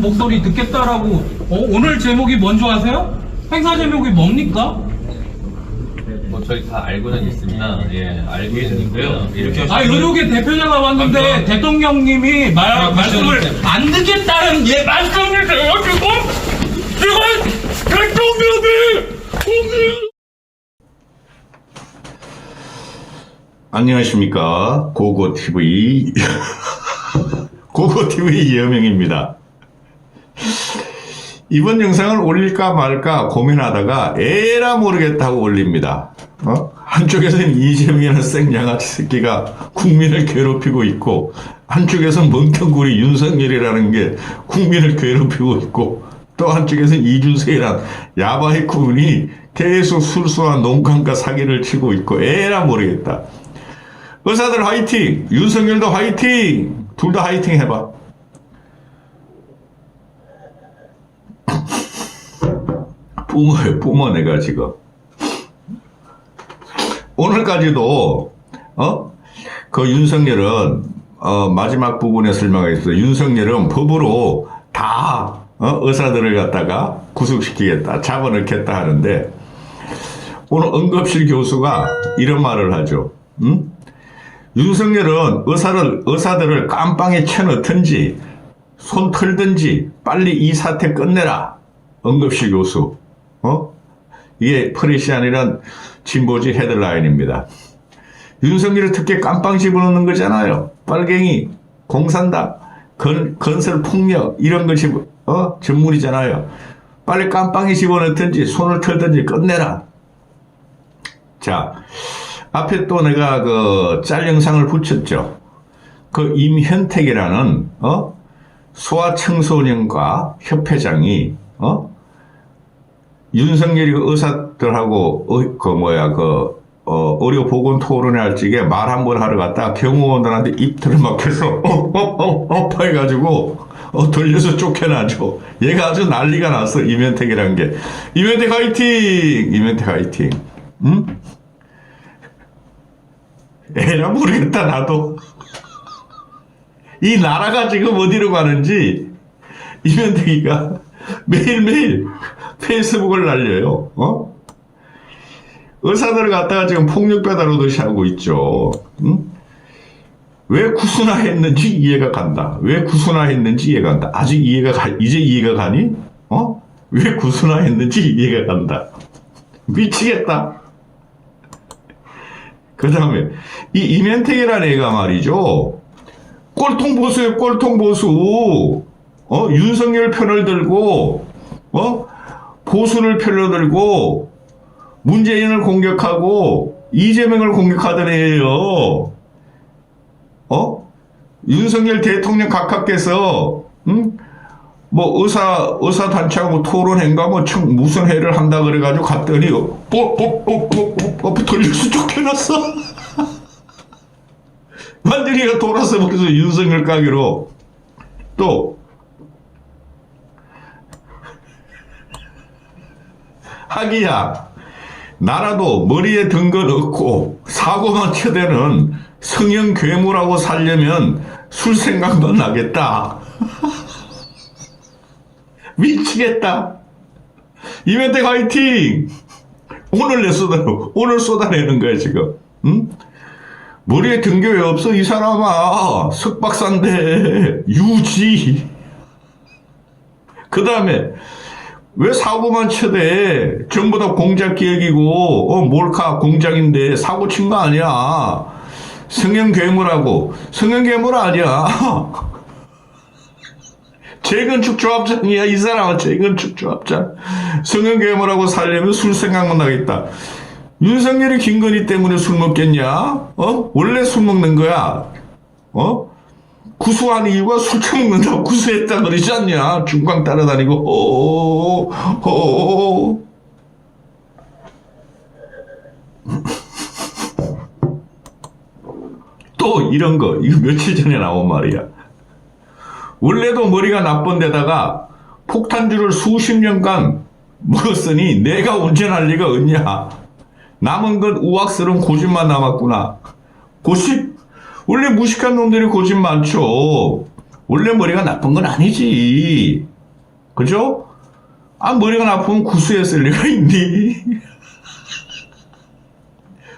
목소리 듣겠다라고 어, 오늘 제목이 뭔지 아세요? 행사 제목이 뭡니까? 뭐 저희 다 알고는 있습니다. 예, 알고는 있고요. 이렇게 아 의료계 대표자가 왔는데 감사합니다. 대통령님이 말, 아, 말씀을. 안 듣겠다는 예 말씀을 해요 지금 지금 대통령이 공이 안녕하십니까 고고TV 고고TV 이여명입니다 이번 영상을 올릴까 말까 고민하다가 에라 모르겠다고 올립니다 어? 한쪽에서는 이재명이라는 생양아치 새끼가 국민을 괴롭히고 있고 한쪽에서는 멍텅구리 윤석열이라는 게 국민을 괴롭히고 있고 또 한쪽에서는 이준석이란 야바이 군이 계속 술수와 농간과 사기를 치고 있고 에라 모르겠다 의사들 화이팅! 윤석열도 화이팅! 둘 다 화이팅 해봐. 뿜어요, 뿜어, 내가 지금. 오늘까지도, 어? 그 윤석열은, 어, 마지막 부분에 있어요. 윤석열은 법으로 다, 어, 의사들을 갖다가 구속시키겠다, 잡아넣겠다 하는데, 오늘 응급실 교수가 이런 말을 하죠. 응? 윤석열은 의사를, 의사들을 깜빵에 쳐넣든지, 손 털든지, 빨리 이 사태 끝내라. 응급실 교수. 어? 이게 프레시안이란 진보지 헤드라인입니다. 윤석열을 특히 깜빵 집어넣는 거잖아요. 빨갱이, 공산당, 건, 건설 폭력, 이런 것이, 어? 전문이잖아요. 빨리 깜빵에 집어넣든지, 손을 털든지 끝내라. 자, 앞에 또 내가 그 짤 영상을 붙였죠. 그 임현택이라는 어 소아청소년과 협회장이 어 윤석열이 그 의사들하고 어, 그 뭐야 그 어, 의료 보건 토론회 할 적에 말 한 번 하러 갔다 경호원들한테 입틀을 막혀서 어어어어 해가지고 어 돌려서 쫓겨나죠. 얘가 아주 난리가 났어 임현택이란 게 임현택 화이팅 임현택 화이팅 응? 에라 모르겠다 나도 이 나라가 지금 어디로 가는지 이면대기가 매일매일 페이스북을 날려요 어? 의사들을 갖다가 지금 폭력 배달오듯이 하고 있죠 응? 왜 구순화했는지 이해가 간다 왜 구순화했는지 이해가 간다 아직 이해가 가, 이제 이해가 가니? 어? 왜 구순화했는지 이해가 간다 미치겠다 그 다음에 이 이면택이라는 애가 말이죠. 꼴통 보수예요, 꼴통 보수. 어, 윤석열 편을 들고, 어, 보수를 편을 들고, 문재인을 공격하고, 이재명을 공격하던 애예요. 어? 윤석열 대통령 각하께서, 응? 뭐 의사 의사 단체하고 토론회인가 뭐 청, 무슨 회를 한다 그래가지고 갔더니 뽀뽀뽀뽀뽀 돌려서 쫓겨났어. 완전히가 돌아서 버려서 윤석열 가기로 또 하기야 나라도 머리에 든 건 없고 사고만 쳐대는 성형 괴물하고 살려면 술 생각만 나겠다. 미치겠다. 이벤트 화이팅! 오늘 내 쏟아, 오늘 쏟아내는 거야, 지금. 응? 머리에 왜 없어, 이 사람아. 석박사인데, 유지. 그 다음에, 왜 사고만 쳐대? 전부 다 공작 기획이고, 어, 몰카 공작인데, 사고 친 거 아니야. 성형 괴물하고, 성형 괴물 아니야. 재건축 조합장이야 이 사람은 재건축 조합장. 성형 괴물하고 살려면 술 생각만 나겠다. 윤석열이 김건희 때문에 술 먹겠냐? 어? 원래 술 먹는 거야. 어 구수한 이유가 술 처먹는다고 구수했다 그러지 않냐 중광 따라다니고 어, 호호호 또 이런 거 이거 며칠 전에 나온 말이야 원래도 머리가 나쁜 데다가 폭탄주를 수십 년간 먹었으니 내가 운전할 리가 없냐. 남은 건 우악스러운 고집만 남았구나. 고집? 원래 무식한 놈들이 고집 많죠. 원래 머리가 나쁜 건 아니지. 그죠? 아, 머리가 나쁘면 구수했을 리가 있니?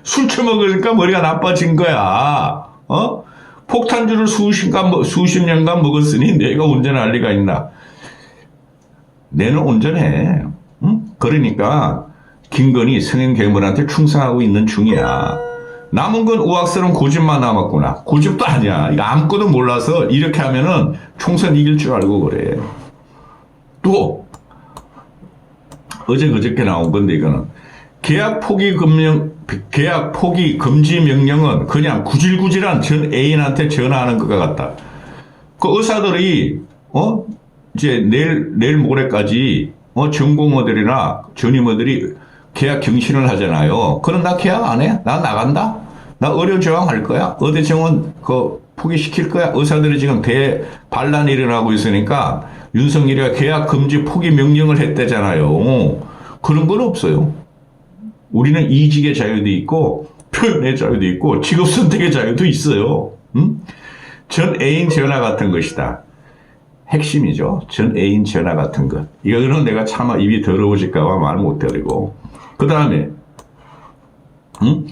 술 처먹으니까 머리가 나빠진 거야. 어? 폭탄주를 수십간, 먹- 수십 년간 먹었으니 내가 운전할 리가 있나? 내는 온전해. 응? 그러니까 김건희 성인 괴물한테 충성하고 있는 중이야. 남은 건 우악스러운 고집만 남았구나. 고집도 아니야. 이거 아무것도 몰라서 이렇게 하면은 총선 이길 줄 알고 그래. 또 어제 그저께 나온 건데 이거는 계약 포기 금령 계약 포기 금지 명령은 그냥 구질구질한 전 애인한테 전화하는 것과 같다. 그 의사들이 어 이제 내일 내일 모레까지 어 전공의들이나 전임의들이 계약 경신을 하잖아요. 그럼 나 계약 안 해? 나 나간다. 나 의료 저항할 거야. 의대 정원 그 포기시킬 거야. 의사들이 지금 대 반란이 일어나고 있으니까 윤석열이가 계약 금지 포기 명령을 했대잖아요. 그런 건 없어요. 우리는 이직의 자유도 있고 표현의 자유도 있고 직업 선택의 자유도 있어요. 음? 전 애인 전화 같은 것이다. 핵심이죠. 전 애인 전화 같은 것. 이거는 내가 차마 입이 더러워질까봐 말 못해드리고. 그 다음에, 음?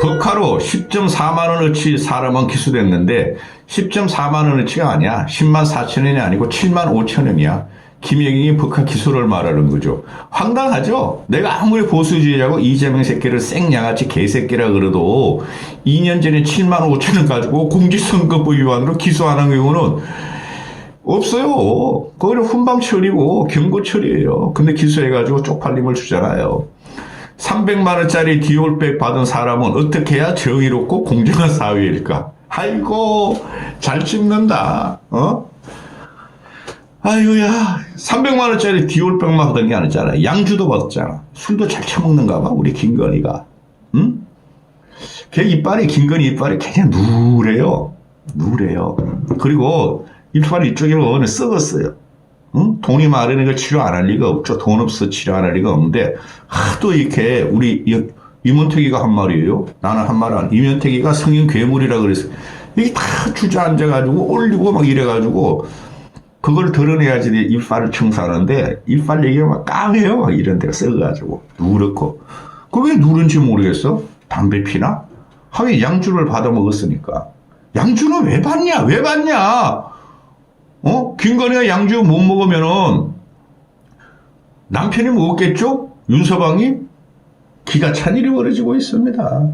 법카로 10.4만원어치 사람은 기소됐는데, 10.4만원어치가 아니야. 10만 4천원이 아니고 7만 5천원이야. 김영익이 법카 기소를 말하는 거죠. 황당하죠? 내가 아무리 보수주의자고 이재명 새끼를 생양아치 개새끼라 그래도 2년 전에 7만 5천원 가지고 공직선거법 위반으로 기소하는 경우는 없어요. 그거는 훈방 처리고 경고 처리예요. 근데 기소해가지고 쪽팔림을 주잖아요. 300만 원짜리 디올백 받은 사람은 어떻게 해야 정의롭고 공정한 사회일까? 아이고 잘 찝는다. 어? 아이고야 300만 원짜리 디올백만 받은 게 아니잖아. 양주도 받았잖아. 술도 잘 처먹는가 봐 우리 김건희가. 응? 걔 이빨이 김건희 이빨이 그냥 누래요. 누래요. 그리고 이빨 이쪽에 보면 썩었어요. 응? 돈이 많으니까 치료 안 할 리가 없죠. 돈 없어 치료 안 할 리가 없는데 하도 이렇게 우리 이- 임원택이가 한 말이에요. 나는 한말 안. 임원택이가 성인 괴물이라 그랬어. 이게 다 주저앉아가지고 올리고 막 이래가지고 그걸 드러내야지 내 이빨을 청소하는데 이빨 얘기가 막 까매요. 막 이런 데가 썩어가지고 누렇고. 그게 누른지 모르겠어? 담배 피나? 하긴 양주를 받아 먹었으니까. 양주는 왜 받냐? 왜 받냐? 어? 김건희가 양주 못 먹으면은 남편이 먹었겠죠? 윤서방이 기가 찬 일이 벌어지고 있습니다.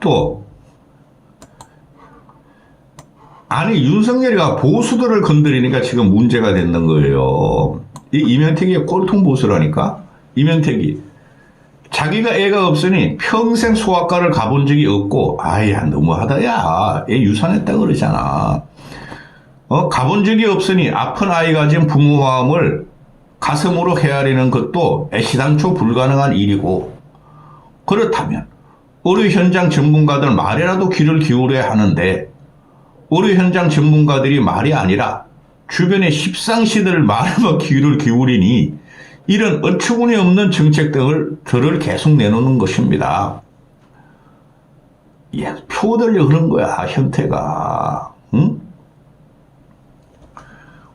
또 아니 윤석열이가 보수들을 건드리니까 지금 문제가 되는 거예요. 이 이면택이 꼴통 보수라니까 이면택이 자기가 애가 없으니 평생 소아과를 가본 적이 없고 아야 너무하다 야. 애 유산했다 그러잖아. 어 가본 적이 없으니 아픈 아이가 가진 부모 마음을 가슴으로 헤아리는 것도 애시당초 불가능한 일이고. 그렇다면 의료 현장 전문가들 말이라도 귀를 기울여야 하는데 의료 현장 전문가들이 말이 아니라 주변의 십상시들 말에만 귀를 기울이니 이런 어처구니 없는 정책 등을 들을 계속 내놓는 것입니다. 예, 표 들려 그런 거야, 현태가. 응?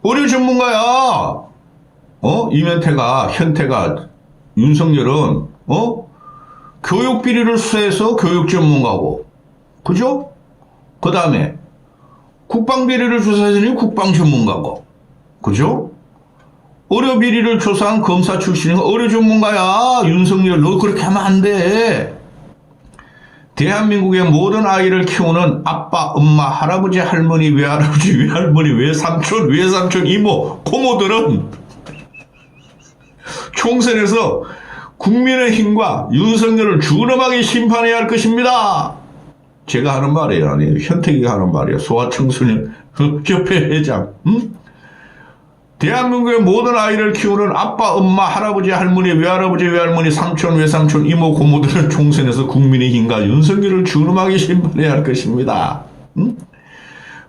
의료 전문가야. 어? 이면태가, 현태가, 윤석열은, 어? 교육 비리를 수사해서 교육 전문가고. 그죠? 그 다음에, 국방 비리를 조사해서는 국방 전문가고. 그죠? 의료 비리를 조사한 검사 출신인 의료 전문가야. 윤석열, 너 그렇게 하면 안 돼. 대한민국의 모든 아이를 키우는 아빠, 엄마, 할아버지, 할머니, 외할아버지, 외할머니, 외삼촌, 외삼촌, 이모, 고모들은 총선에서 국민의 힘과 윤석열을 준엄하게 심판해야 할 것입니다. 제가 하는 말이에요. 아니에요. 현택이가 하는 말이에요. 소아청소년 협회 회장. 응? 대한민국의 모든 아이를 키우는 아빠, 엄마, 할아버지, 할머니, 외할아버지, 외할머니, 삼촌, 외삼촌, 이모, 고모들은 총선에서 국민의힘과 윤석열을 준엄하게 심판해야 할 것입니다. 응?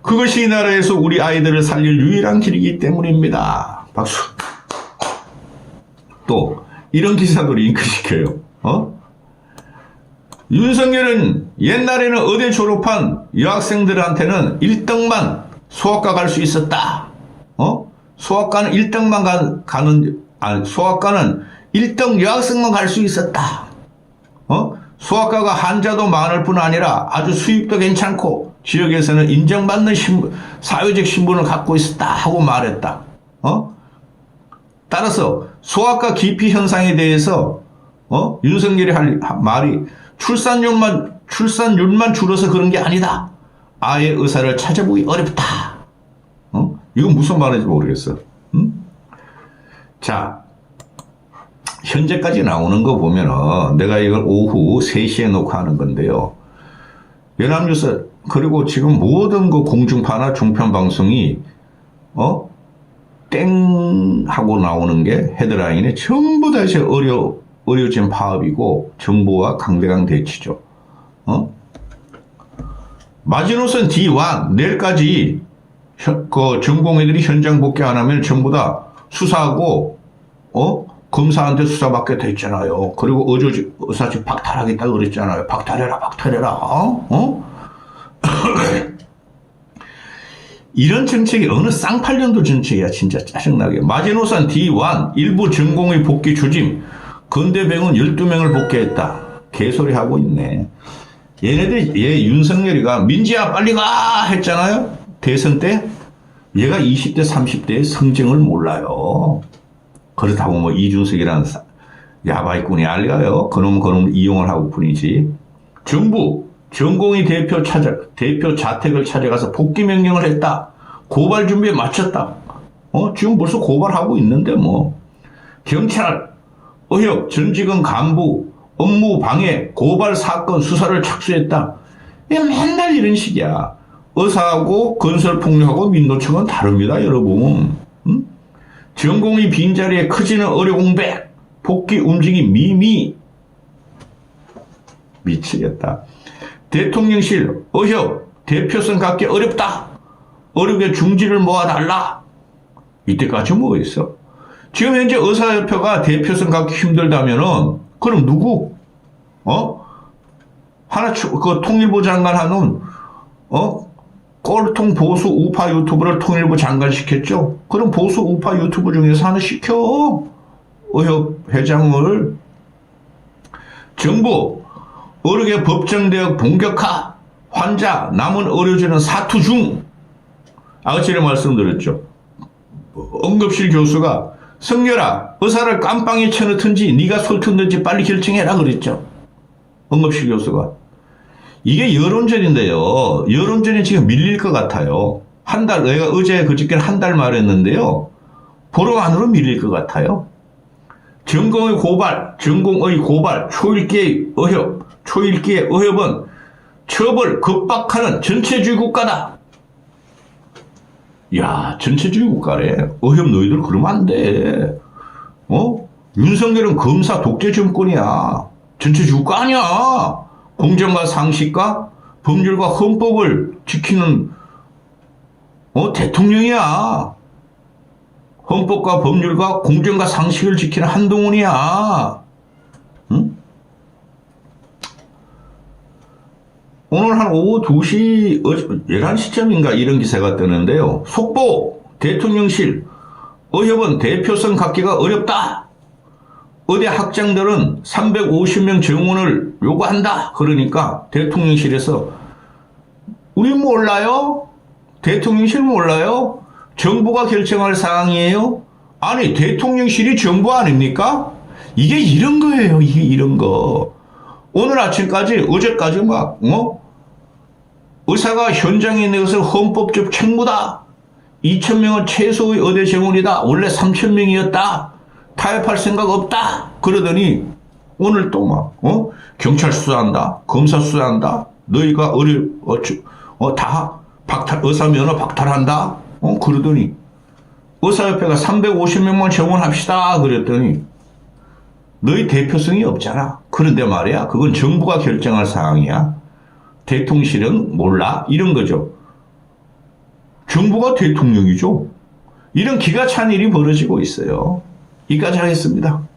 그것이 이 나라에서 우리 아이들을 살릴 유일한 길이기 때문입니다. 박수. 또 이런 기사도 링크시켜요. 어? 윤석열은 옛날에는 의대 졸업한 여학생들한테는 1등만 소아과 갈 수 있었다. 어? 소아과는 1등만 가, 가는, 아니, 소아과는 1등 여학생만 갈 수 있었다. 어? 소아과가 환자도 많을 뿐 아니라 아주 수입도 괜찮고 지역에서는 인정받는 신분, 사회적 신분을 갖고 있었다 하고 말했다. 어? 따라서 소아과 기피 현상에 대해서 어? 윤석열이 할 말이 출산율만 출산율만 줄어서 그런 게 아니다. 아예 의사를 찾아보기 어렵다. 어? 이건 무슨 말인지 모르겠어. 응? 자, 현재까지 나오는 거 보면은 내가 이걸 오후 3시에 녹화하는 건데요. 연합뉴스 그리고 지금 모든 그 공중파나 종편 방송이 어? 땡 하고 나오는 게 헤드라인에 전부 다 이제 어려 어려진 파업이고 정부와 강대강 대치죠. 어? 마지노선 D1 내일까지 현- 그 전공의들이 현장 복귀 안 하면 전부 다 수사하고 어 검사한테 수사받게 됐잖아요. 그리고 의료지 의사직 박탈하겠다 그랬잖아요. 박탈해라 박탈해라. 어? 어? 이런 정책이 어느 쌍팔년도 정책이야 진짜 짜증나게 마지노선 D1 일부 전공의 복귀 추진 건대병원 12명을 복귀했다 개소리 하고 있네 얘네들 얘 윤석열이가 민지야 빨리 가 했잖아요 대선 때 얘가 20대 30대의 성정을 몰라요 그렇다고 뭐 이준석이라는 사- 야바이꾼이 알려요 그놈 그놈 이용을 하고 뿐이지 정부 전공의 대표 찾아 대표 자택을 찾아가서 복귀 명령을 했다. 고발 준비에 마쳤다. 어 지금 벌써 고발하고 있는데 뭐 경찰 의협 전직원 간부 업무 방해 고발 사건 수사를 착수했다. 맨날 이런 식이야. 의사하고 건설폭력하고 민노총은 다릅니다, 여러분. 응? 전공의 빈자리에 커지는 의료 공백, 복귀 움직임 미미. 미치겠다. 대통령실, 의협, 대표성 갖기 어렵다. 어렵게 중지를 모아달라. 이때까지 뭐 있어? 지금 현재 의사협회가 대표성 갖기 힘들다면은, 그럼 누구? 어? 하나, 추- 그 통일부 장관 하는, 어? 꼴통 보수 우파 유튜브를 통일부 장관 시켰죠? 그럼 보수 우파 유튜브 중에서 하나 시켜. 의협 회장을. 정부, 의료계 법정대역 본격화, 환자, 남은 의료진은 사투 중. 아까 전에 말씀드렸죠. 응급실 교수가 성렬아, 의사를 깜빵에 쳐넣든지 네가 손 뜯든지 빨리 결정해라 그랬죠. 응급실 교수가. 이게 여론전인데요. 여론전이 지금 밀릴 것 같아요. 한 달, 내가 어제 그저께 한 달 말했는데요. 보름 안으로 밀릴 것 같아요. 전공의 고발, 전공의 고발, 초일기의 의협, 초일기의 의협은 처벌 급박하는 전체주의 국가다. 야, 전체주의 국가래. 의협 너희들 그러면 안 돼. 어? 윤석열은 검사 독재 정권이야. 전체주의 국가 아니야. 공정과 상식과 법률과 헌법을 지키는 어, 대통령이야. 헌법과 법률과 공정과 상식을 지키는 한동훈이야. 응? 오늘 한 오후 2시, 11시쯤인가 이런 기사가 뜨는데요. 속보, 대통령실, 의협은 대표성 갖기가 어렵다. 의대 학장들은 350명 정원을 요구한다. 그러니까 대통령실에서 우리 몰라요? 대통령실 몰라요? 정부가 결정할 사항이에요? 아니, 대통령실이 정부 아닙니까? 이게 이런 거예요. 이게 이런 거. 오늘 아침까지, 어제까지 막, 어? 의사가 현장에 있는 것은 헌법적 책무다. 2,000명은 최소의 의대 정원이다. 원래 3,000명이었다. 타협할 생각 없다. 그러더니 오늘 또 막, 어? 경찰 수사한다. 검사 수사한다. 너희가 의료, 어, 주- 어, 다 박탈, 의사 면허 박탈한다. 어, 그러더니 의사협회가 350명만 정원합시다. 그랬더니 너희 대표성이 없잖아. 그런데 말이야. 그건 정부가 결정할 사항이야. 대통령실은 몰라. 이런 거죠. 정부가 대통령이죠. 이런 기가 찬 일이 벌어지고 있어요. 이까지 하겠습니다.